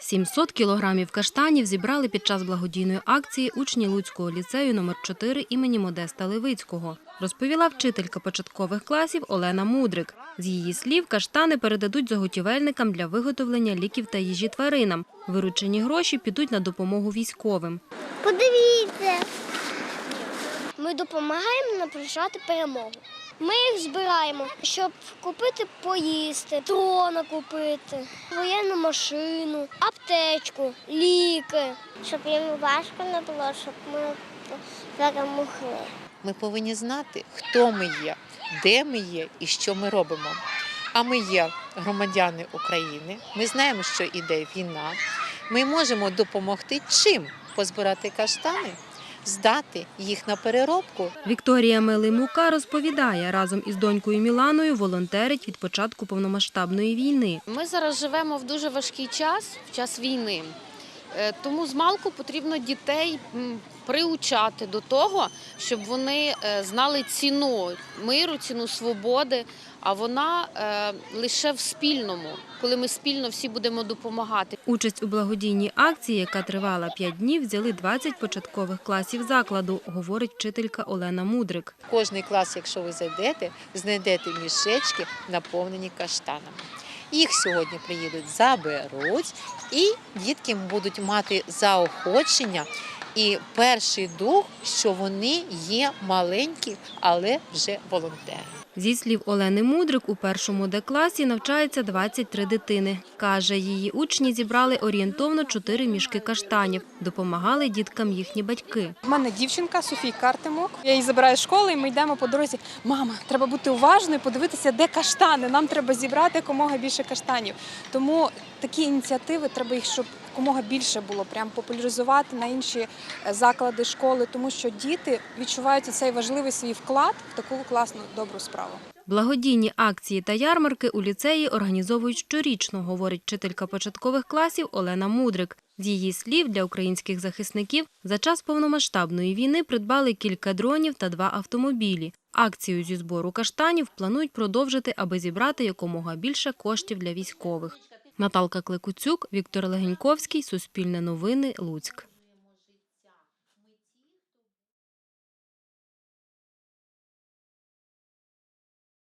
700 кілограмів каштанів зібрали під час благодійної акції учні Луцького ліцею номер 4 імені Модеста Левицького. Розповіла вчителька початкових класів Олена Мудрик. З її слів, каштани передадуть заготівельникам для виготовлення ліків та їжі тваринам. Виручені гроші підуть на допомогу військовим. Подивіться. Ми допомагаємо наближати перемогу. Ми їх збираємо, щоб купити поїсти, дрона купити, воєнну машину, аптечку, ліки. Щоб їм важко не було, щоб ми перемогли. Ми повинні знати, хто ми є, де ми є і що ми робимо. А ми є громадяни України. Ми знаємо, що іде війна. Ми можемо допомогти чим позбирати каштани, здати їх на переробку Вікторія Мелимука розповідає, разом із донькою Міланою волонтерить від початку повномасштабної війни. Ми зараз живемо в дуже важкий час, в час війни. Е, Тому з малку потрібно дітей приучати до того, щоб вони е, знали ціну миру, ціну свободи. А вона е, лише в спільному, коли ми спільно всі будемо допомагати. Участь у благодійній акції, яка тривала 5 днів, взяли 20 початкових класів закладу, говорить вчителька Олена Мудрик. Кожний клас, якщо ви зайдете, знайдете мішечки, наповнені каштанами. Їх сьогодні приїдуть, заберуть, і дітки будуть мати заохочення і перший дух, що вони є маленькі, але вже волонтери. Зі слів Олени Мудрик, у першому Д-класі навчається 23 дитини. Каже, її учні зібрали орієнтовно 4 мішки каштанів, допомагали діткам їхні батьки. У мене дівчинка Софійка Артемок. Я її забираю з школи, і ми йдемо по дорозі. Мама, треба бути уважною, подивитися, де каштани. Нам треба зібрати якомога більше каштанів. Тому такі ініціативи треба їх, щоб якомога більше було, прям популяризувати на інші е, заклади школи, тому що діти відчувають цей важливий свій вклад в таку класну добру справу. Благодійні акції та ярмарки у ліцеї організовують щорічно, говорить вчителька початкових класів Олена Мудрик. З її слів, для українських захисників за час повномасштабної війни придбали кілька дронів та два автомобілі. Акцію зі збору каштанів планують продовжити, аби зібрати якомога більше коштів для військових. Наталка Кликуцюк, Віктор Легеньковський, Суспільне новини, Луцьк.